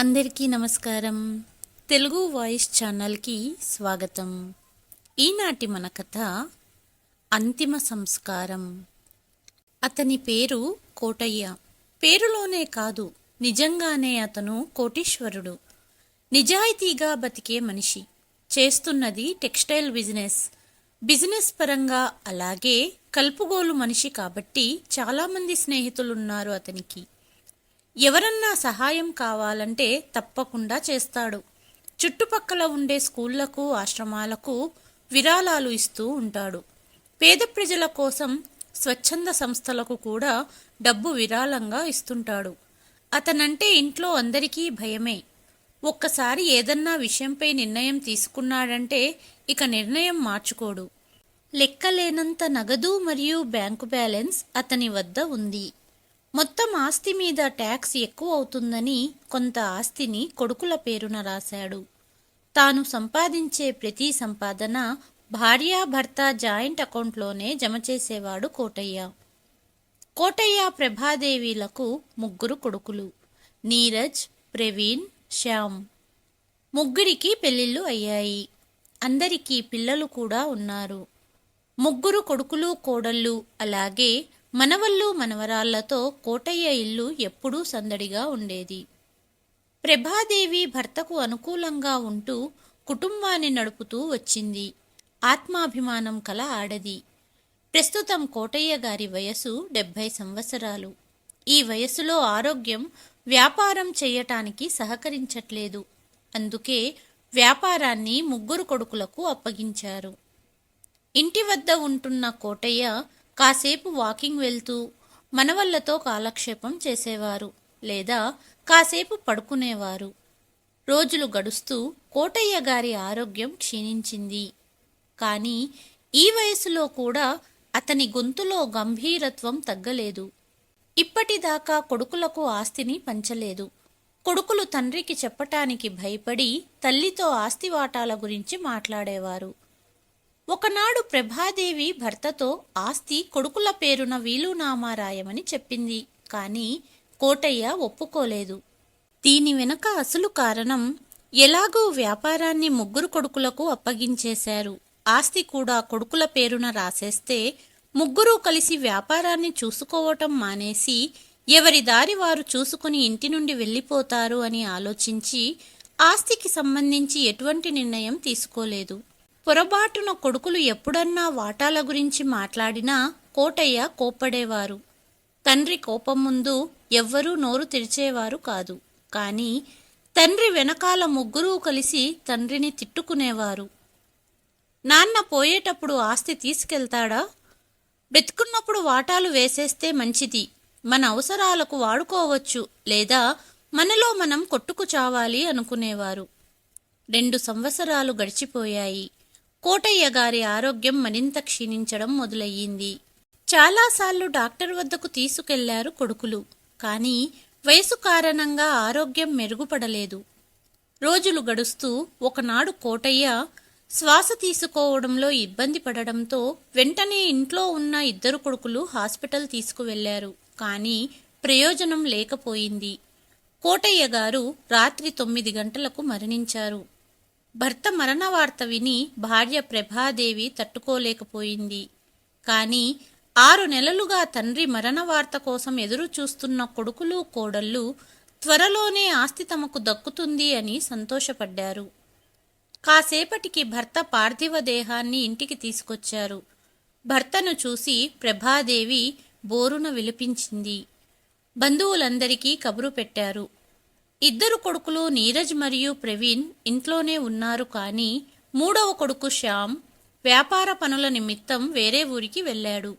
అందరికీ నమస్కారం. తెలుగు వాయిస్ ఛానల్కి స్వాగతం. ఈనాటి మన కథ అంతిమ సంస్కారం. అతని పేరు కోటయ్య. పేరులోనే కాదు నిజంగానే అతను కోటీశ్వరుడు. నిజాయితీగా బతికే మనిషి. చేస్తున్నది టెక్స్టైల్ బిజినెస్. బిజినెస్ పరంగా అలాగే కలుపుగోలు మనిషి కాబట్టి చాలామంది స్నేహితులున్నారు అతనికి. ఎవరన్నా సహాయం కావాలంటే తప్పకుండా చేస్తాడు. చుట్టుపక్కల ఉండే స్కూళ్ళకు ఆశ్రమాలకు విరాళాలు ఇస్తూ ఉంటాడు. పేద ప్రజల కోసం స్వచ్ఛంద సంస్థలకు కూడా డబ్బు విరాళంగా ఇస్తుంటాడు. అతనంటే ఇంట్లో అందరికీ భయమే. ఒక్కసారి ఏదన్నా విషయంపై నిర్ణయం తీసుకున్నాడంటే ఇక నిర్ణయం మార్చుకోడు. లెక్కలేనంత నగదు మరియు బ్యాంకు బ్యాలెన్స్ అతని వద్ద ఉంది. మొత్తం ఆస్తి మీద ట్యాక్స్ ఎక్కువ అవుతుందని కొంత ఆస్తిని కొడుకుల పేరున రాశాడు. తాను సంపాదించే ప్రతి సంపాదన భార్యాభర్త జాయింట్ అకౌంట్లోనే జమ చేసేవాడు కోటయ్య. కోటయ్య ప్రభాదేవీలకు ముగ్గురు కొడుకులు నీరజ్ ప్రవీణ్ శ్యామ్. ముగ్గురికి పెళ్ళిళ్ళు అయ్యాయి. అందరికీ పిల్లలు కూడా ఉన్నారు. ముగ్గురు కొడుకులు కోడళ్ళు అలాగే మనవళ్ళు మనవరాళ్ళతో కోటయ్య ఇల్లు ఎప్పుడూ సందడిగా ఉండేది. ప్రభాదేవి భర్తకు అనుకూలంగా ఉంటూ కుటుంబాన్ని నడుపుతూ వచ్చింది. ఆత్మాభిమానం కల ఆడది. ప్రస్తుతం కోటయ్య గారి వయసు డెబ్భై సంవత్సరాలు. ఈ వయసులో ఆరోగ్యం వ్యాపారం చేయటానికి సహకరించట్లేదు. అందుకే వ్యాపారాన్ని ముగ్గురు కొడుకులకు అప్పగించారు. ఇంటి వద్ద ఉంటున్న కోటయ్య కాసేపు వాకింగ్ వెళ్తూ మనవళ్ళతో కాలక్షేపం చేసేవారు లేదా కాసేపు పడుకునేవారు. రోజులు గడుస్తూ కోటయ్య గారి ఆరోగ్యం క్షీణించింది. కానీ ఈ వయసులో కూడా అతని గొంతులో గంభీరత్వం తగ్గలేదు. ఇప్పటిదాకా కొడుకులకు ఆస్తిని పంచలేదు. కొడుకులు తండ్రికి చెప్పటానికి భయపడి తల్లితో ఆస్తి వాటాల గురించి మాట్లాడేవారు. ఒకనాడు ప్రభాదేవి భర్తతో ఆస్తి కొడుకుల పేరున వీలునామా రాయమని చెప్పింది. కానీ కోటయ్య ఒప్పుకోలేదు. దీని వెనక అసలు కారణం ఎలాగో వ్యాపారాన్ని ముగ్గురు కొడుకులకు అప్పగించేశారు. ఆస్తి కూడా కొడుకుల పేరున రాసేస్తే ముగ్గురు కలిసి వ్యాపారాన్ని చూసుకోవటం మానేసి ఎవరి దారి వారు చూసుకుని ఇంటి నుండి వెళ్ళిపోతారు అని ఆలోచించి ఆస్తికి సంబంధించి ఎటువంటి నిర్ణయం తీసుకోలేదు. పొరబాటున కొడుకులు ఎప్పుడన్నా వాటాల గురించి మాట్లాడినా కోటయ్య కోప్పడేవారు. తండ్రి కోపం ముందు ఎవ్వరూ నోరు తెరిచేవారు కాదు. కానీ తండ్రి వెనకాల ముగ్గురూ కలిసి తండ్రిని తిట్టుకునేవారు. నాన్న పోయేటప్పుడు ఆస్తి తీసుకెళ్తాడా? బ్రతుకున్నప్పుడు వాటాలు వేసేస్తే మంచిది. మన అవసరాలకు వాడుకోవచ్చు లేదా మనలో మనం కొట్టుకు చావాలి అనుకునేవారు. రెండు సంవత్సరాలు గడిచిపోయాయి. కోటయ్య గారి ఆరోగ్యం మరింత క్షీణించడం మొదలయ్యింది. చాలాసార్లు డాక్టర్ వద్దకు తీసుకెళ్ళారు కొడుకులు. కానీ వయసు కారణంగా ఆరోగ్యం మెరుగుపడలేదు. రోజులు గడుస్తూ ఒకనాడు కోటయ్య శ్వాస తీసుకోవడంలో ఇబ్బంది పడడంతో వెంటనే ఇంట్లో ఉన్న ఇద్దరు కొడుకులు హాస్పిటల్ తీసుకువెళ్ళారు. కానీ ప్రయోజనం లేకపోయింది. కోటయ్య గారు రాత్రి తొమ్మిది గంటలకు మరణించారు. భర్త మరణ వార్త విని భార్య ప్రభాదేవి తట్టుకోలేకపోయింది. కానీ ఆరు నెలలుగా తండ్రి మరణ వార్త కోసం ఎదురు చూస్తున్న కొడుకులు కోడళ్ళు త్వరలోనే ఆస్తి తమకు దక్కుతుంది అని సంతోషపడ్డారు. కాసేపటికి భర్త పార్థివ దేహాన్ని ఇంటికి తీసుకొచ్చారు. భర్తను చూసి ప్రభాదేవి బోరున విలిపించింది. బంధువులందరికీ కబురు పెట్టారు. ఇద్దరు కొడుకులు నీరజ్ మరియు ప్రవీణ్ ఇంట్లోనే ఉన్నారు కానీ మూడవ కొడుకు శ్యామ్ వ్యాపార పనుల నిమిత్తం వేరే ఊరికి వెళ్ళాడు.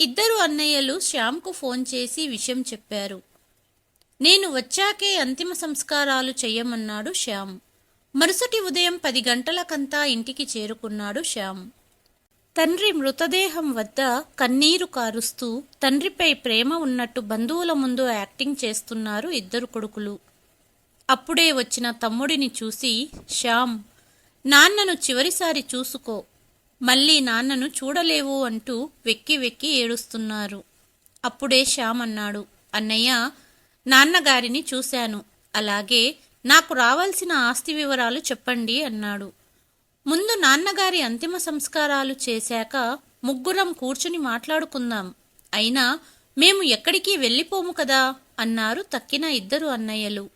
ఇద్దరు అన్నయ్యలు శ్యామ్కు ఫోన్ చేసి విషయం చెప్పారు. నేను వచ్చాకే అంతిమ సంస్కారాలు చెయ్యమన్నాడు శ్యామ్. మరుసటి ఉదయం పది గంటలకంతా ఇంటికి చేరుకున్నాడు శ్యామ్. తండ్రి మృతదేహం వద్ద కన్నీరు కారుస్తూ తండ్రిపై ప్రేమ ఉన్నట్టు బంధువుల ముందు యాక్టింగ్ చేస్తున్నారు ఇద్దరు కొడుకులు. అప్పుడే వచ్చిన తమ్ముడిని చూసి శ్యామ్ నాన్నను చివరిసారి చూసుకో. మళ్ళీ నాన్నను చూడలేవు అంటూ వెక్కి వెక్కి ఏడుస్తున్నారు. అప్పుడే శ్యామ్ అన్నాడు అన్నయ్య నాన్నగారిని చూశాను. అలాగే నాకు రావాల్సిన ఆస్తి వివరాలు చెప్పండి అన్నాడు. ముందు నాన్నగారి అంతిమ సంస్కారాలు చేశాక ముగ్గురం కూర్చుని మాట్లాడుకుందాం. అయినా మేము ఎక్కడికి వెళ్ళిపోము కదా? అన్నారు తక్కిన ఇద్దరు అన్నయ్యలు.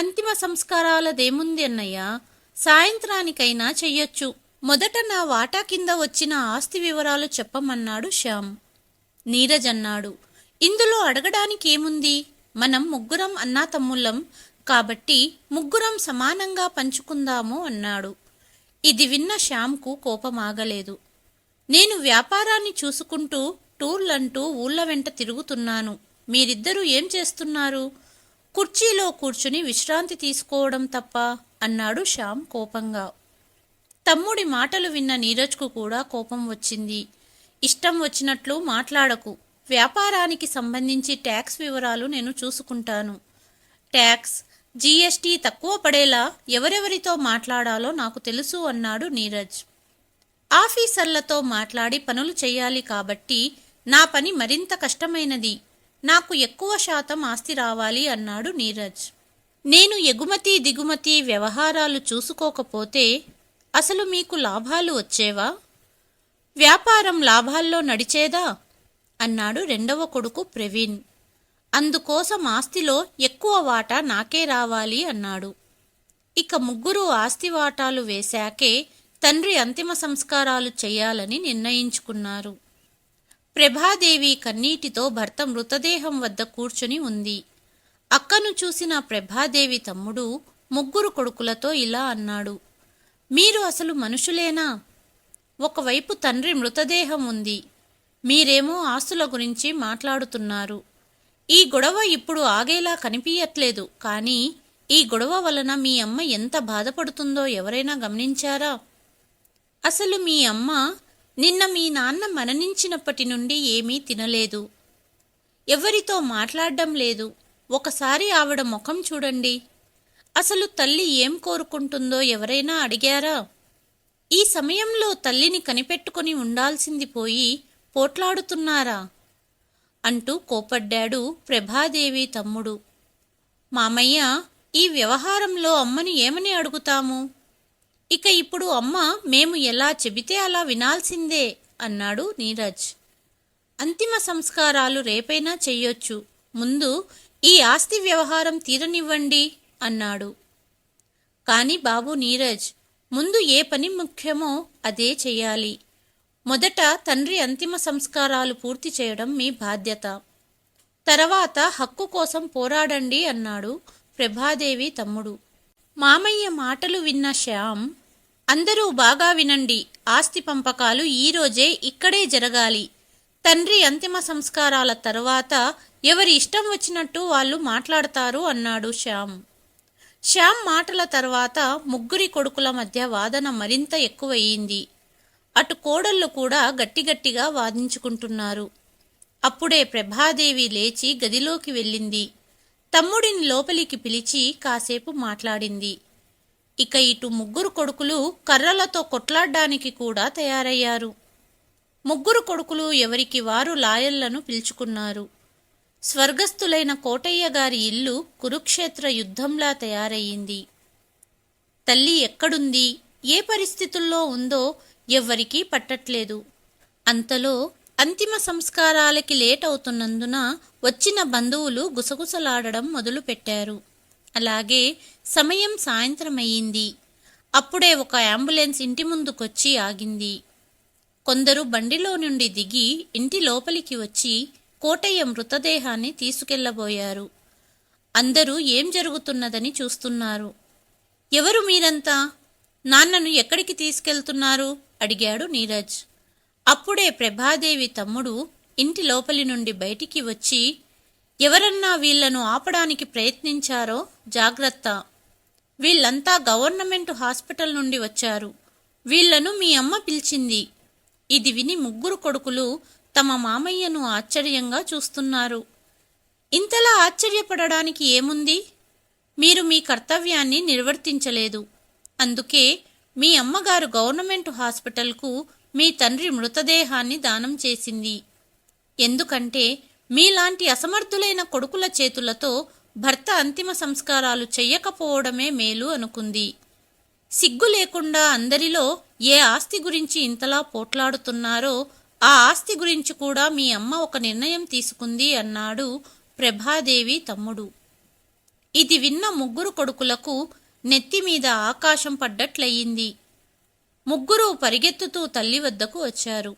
అంతిమ సంస్కారాలదేముంది అన్నయ్య? సాయంత్రానికైనా చెయ్యొచ్చు. మొదట నా వాటా కింద వచ్చిన ఆస్తి వివరాలు చెప్పమన్నాడు శ్యామ్. నీరజ్ అన్నాడు. ఇందులో అడగడానికి ఏముంది మనం ముగ్గురం అన్నా తమ్ముళ్ళం కాబట్టి ముగ్గురం సమానంగా పంచుకుందాము అన్నాడు. ఇది విన్న శ్యామ్కు కోపం ఆగలేదు నేను వ్యాపారాన్ని చూసుకుంటూ టూర్లంటూ ఊళ్ళ వెంట తిరుగుతున్నాను. మీరిద్దరూ ఏం చేస్తున్నారు? కుర్చీలో కూర్చుని విశ్రాంతి తీసుకోవడం తప్ప అన్నాడు శ్యామ్ కోపంగా. తమ్ముడి మాటలు విన్న నీరజ్కు కూడా కోపం వచ్చింది. ఇష్టం వచ్చినట్లు మాట్లాడకు. వ్యాపారానికి సంబంధించి ట్యాక్స్ వివరాలు నేను చూసుకుంటాను. ట్యాక్స్ జీఎస్టీ తక్కువ పడేలా ఎవరెవరితో మాట్లాడాలో నాకు తెలుసు అన్నాడు నీరజ్. ఆఫీసర్లతో మాట్లాడి పనులు చేయాలి కాబట్టి నా పని మరింత కష్టమైనది. నాకు ఎక్కువ శాతం ఆస్తి రావాలి అన్నాడు నీరజ్. నేను ఎగుమతి దిగుమతి వ్యవహారాలు చూసుకోకపోతే అసలు మీకు లాభాలు వచ్చేవా? వ్యాపారం లాభాల్లో నడిచేదా? అన్నాడు రెండవ కొడుకు ప్రవీణ్. అందుకోసం ఆస్తిలో ఎక్కువ వాటా నాకే రావాలి అన్నాడు. ఇక ముగ్గురు ఆస్తి వాటాలు వేశాకే తండ్రి అంతిమ సంస్కారాలు చేయాలని నిర్ణయించుకున్నారు. ప్రభాదేవి కన్నీటితో భర్త మృతదేహం వద్ద కూర్చుని ఉంది. అక్కను చూసిన ప్రభాదేవి తమ్ముడు ముగ్గురు కొడుకులతో ఇలా అన్నాడు. మీరు అసలు మనుషులేనా? ఒకవైపు తండ్రి మృతదేహం ఉంది. మీరేమో ఆస్తుల గురించి మాట్లాడుతున్నారు. ఈ గొడవ ఇప్పుడు ఆగేలా కనిపించట్లేదు కానీ ఈ గొడవ వలన మీ అమ్మ ఎంత బాధపడుతుందో ఎవరైనా గమనించారా? అసలు మీ అమ్మ నిన్న మీ నాన్న మరణించినప్పటి నుండి ఏమీ తినలేదు. ఎవరితో మాట్లాడడం లేదు. ఒకసారి ఆవిడ ముఖం చూడండి. అసలు తల్లి ఏం కోరుకుంటుందో ఎవరైనా అడిగారా? ఈ సమయంలో తల్లిని కనిపెట్టుకుని ఉండాల్సింది పోయి పోట్లాడుతున్నారా? అంటూ కోపడ్డాడు ప్రభాదేవి తమ్ముడు. మామయ్య ఈ వ్యవహారంలో అమ్మని ఏమని అడుగుతాము? ఇక ఇప్పుడు అమ్మ మేము ఎలా చెబితే అలా వినాల్సిందే అన్నాడు నీరజ్. అంతిమ సంస్కారాలు రేపైనా చెయ్యొచ్చు. ముందు ఈ ఆస్తి వ్యవహారం తీరనివ్వండి అన్నాడు. కాని బాబు నీరజ్ ముందు ఏ పని ముఖ్యమో అదే చెయ్యాలి. మొదట తండ్రి అంతిమ సంస్కారాలు పూర్తి చేయడం మీ బాధ్యత. తర్వాత హక్కు కోసం పోరాడండి అన్నాడు ప్రభాదేవి తమ్ముడు. మామయ్య మాటలు విన్న శ్యామ్ అందరూ బాగా వినండి. ఆస్తి పంపకాలు ఈరోజే ఇక్కడే జరగాలి. తండ్రి అంతిమ సంస్కారాల తర్వాత ఎవరి ఇష్టం వచ్చినట్టు వాళ్ళు మాట్లాడతారు అన్నాడు శ్యామ్. శ్యామ్ మాటల తర్వాత ముగ్గురి కొడుకుల మధ్య వాదన మరింత ఎక్కువయ్యింది. అటు కోడళ్ళు కూడా గట్టిగట్టిగా వాదించుకుంటున్నారు. అప్పుడే ప్రభాదేవి లేచి గదిలోకి వెళ్ళింది. తమ్ముడిని లోపలికి పిలిచి కాసేపు మాట్లాడింది. ఇక ఇటు ముగ్గురు కొడుకులు కర్రలతో కొట్లాడ్డానికి కూడా తయారయ్యారు. ముగ్గురు కొడుకులు ఎవరికి వారు లాయర్లను పిలుచుకున్నారు. స్వర్గస్థులైన కోటయ్య గారి ఇల్లు కురుక్షేత్ర యుద్ధంలా తయారయ్యింది. తల్లి ఎక్కడుంది? ఏ పరిస్థితుల్లో ఉందో ఎవ్వరికీ పట్టట్లేదు. అంతలో అంతిమ సంస్కారాలకి లేట్ అవుతున్నందున వచ్చిన బంధువులు గుసగుసలాడడం మొదలుపెట్టారు. అలాగే సమయం సాయంత్రం అయ్యింది అప్పుడే ఒక అంబులెన్స్ ఇంటి ముందుకొచ్చి ఆగింది. కొందరు బండిలో నుండి దిగి ఇంటి లోపలికి వచ్చి కోటయ్య మృతదేహాన్ని తీసుకెళ్ళబోయారు. అందరూ ఏం జరుగుతున్నదని చూస్తున్నారు. ఎవరు మీరంతా? నాన్నను ఎక్కడికి తీసుకెళ్తున్నారు? అడిగాడు నీరజ్. అప్పుడే ప్రభాదేవి తమ్ముడు ఇంటి లోపలి నుండి బయటికి వచ్చి ఎవరన్నా వీళ్ళను ఆపడానికి ప్రయత్నించారో జాగ్రత్త. వీళ్ళంతా గవర్నమెంట్ హాస్పిటల్ నుండి వచ్చారు. వీళ్ళను మీ అమ్మ పిలిచింది. ఇది విని ముగ్గురు కొడుకులు తమ మామయ్యను ఆశ్చర్యంగా చూస్తున్నారు. ఇంతలా ఆశ్చర్యపడడానికి ఏముంది? మీరు మీ కర్తవ్యాన్ని నిర్వర్తించలేదు. అందుకే మీ అమ్మగారు గవర్నమెంట్ హాస్పిటల్కు మీ తండ్రి మృతదేహాన్ని దానం చేసింది. ఎందుకంటే మీలాంటి అసమర్థులైన కొడుకుల చేతులతో భర్త అంతిమ సంస్కారాలు చెయ్యకపోవడమే మేలు అనుకుంది. సిగ్గు లేకుండా అందరిలో ఏ ఆస్తి గురించి ఇంతలా పోట్లాడుతున్నారో ఆ ఆస్తి గురించి కూడా మీ అమ్మ ఒక నిర్ణయం తీసుకుంది అన్నాడు ప్రభాదేవి తమ్ముడు. ఇది విన్న ముగ్గురు కొడుకులకు నెత్తి మీద ఆకాశం పడ్డట్లయింది. ముగ్గురు పరిగెత్తుతూ తల్లి వద్దకు వచ్చారు.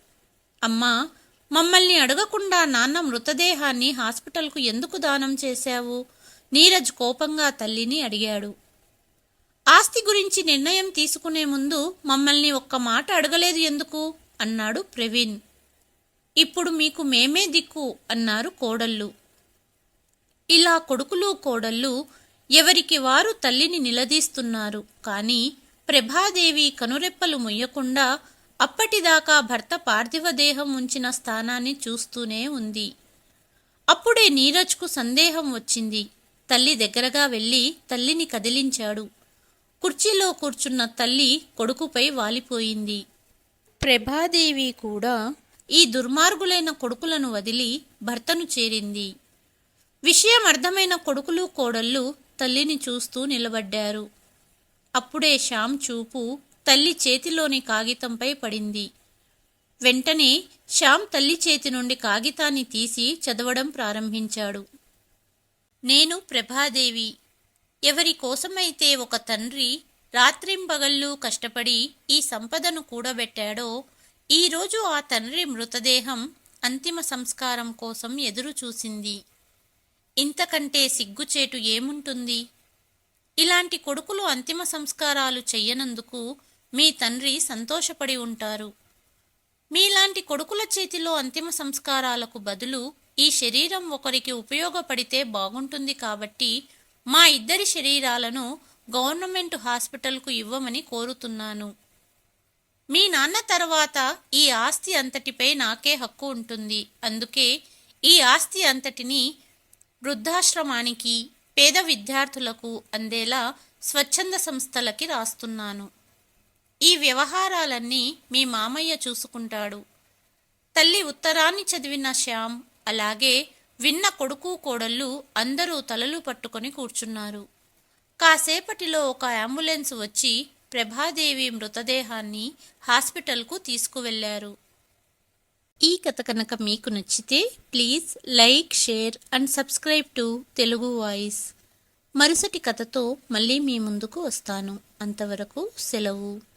అమ్మా మమ్మల్ని అడగకుండా నాన్న మృతదేహాన్ని హాస్పిటల్కు ఎందుకు దానం చేశావు? నీరజ్ కోపంగా తల్లిని అడిగాడు. ఆస్తి గురించి నిర్ణయం తీసుకునే ముందు మమ్మల్ని ఒక్క మాట అడగలేదు ఎందుకు? అన్నాడు ప్రవీణ్. ఇప్పుడు మీకు మేమే దిక్కు అన్నారు కోడళ్ళు. ఇలా కొడుకులు కోడళ్ళు ఎవరికి వారు తల్లిని నిలదీస్తున్నారు. కానీ ప్రభాదేవి కనురెప్పలు ముయ్యకుండా అప్పటిదాకా భర్త పార్థివ దేహం ఉంచిన స్థానాన్ని చూస్తూనే ఉంది. అప్పుడే నీరజ్కు సందేహం వచ్చింది. తల్లి దగ్గరగా వెళ్ళి తల్లిని కదిలించాడు. కుర్చీలో కూర్చున్న తల్లి కొడుకుపై వాలిపోయింది. ప్రభాదేవి కూడా ఈ దుర్మార్గులైన కొడుకులను వదిలి భర్తను చేరింది. విషయం అర్థమైన కొడుకులు కోడళ్ళు తల్లిని చూస్తూ నిలబడ్డారు. అప్పుడే శ్యామ్ చూపు తల్లి చేతిలోని కాగితంపై పడింది. వెంటనే శ్యామ్ తల్లి చేతి నుండి కాగితాన్ని తీసి చదవడం ప్రారంభించాడు. నేను ప్రభాదేవి. ఎవరి కోసమైతే ఒక తండ్రి రాత్రింబగళ్ళు కష్టపడి ఈ సంపదను కూడబెట్టాడో ఈరోజు ఆ తండ్రి మృతదేహం అంతిమ సంస్కారం కోసం ఎదురు చూసింది ఇంతకంటే సిగ్గుచేటు ఏముంటుంది? ఇలాంటి కొడుకులు అంతిమ సంస్కారాలు చెయ్యనందుకు మీ తండ్రి సంతోషపడి ఉంటారు. మీలాంటి కొడుకుల చేతిలో అంతిమ సంస్కారాలకు బదులు ఈ శరీరం ఒకరికి ఉపయోగపడితే బాగుంటుంది కాబట్టి మా ఇద్దరి శరీరాలను గవర్నమెంట్ హాస్పిటల్కు ఇవ్వమని కోరుతున్నాను. మీ నాన్న తర్వాత ఈ ఆస్తి అంతటిపై నాకే హక్కు ఉంటుంది. అందుకే ఈ ఆస్తి అంతటిని వృద్ధాశ్రమానికి పేద విద్యార్థులకు అందేలా స్వచ్ఛంద సంస్థలకి రాస్తున్నాను. ఈ వ్యవహారాలన్నీ మీ మామయ్య చూసుకుంటాడు. తల్లి ఉత్తరాన్ని చదివిన శ్యామ్ అలాగే విన్న కొడుకు కోడళ్ళు అందరూ తలలు పట్టుకొని కూర్చున్నారు. కాసేపటిలో ఒక అంబులెన్స్ వచ్చి ప్రభాదేవి మృతదేహాన్ని హాస్పిటల్కు తీసుకువెళ్ళారు. ఈ కథ కనుక మీకు నచ్చితే please like share and subscribe to Telugu voice. మరుసటి కథతో మళ్ళీ మీ ముందుకు వస్తాను. అంతవరకు సెలవు.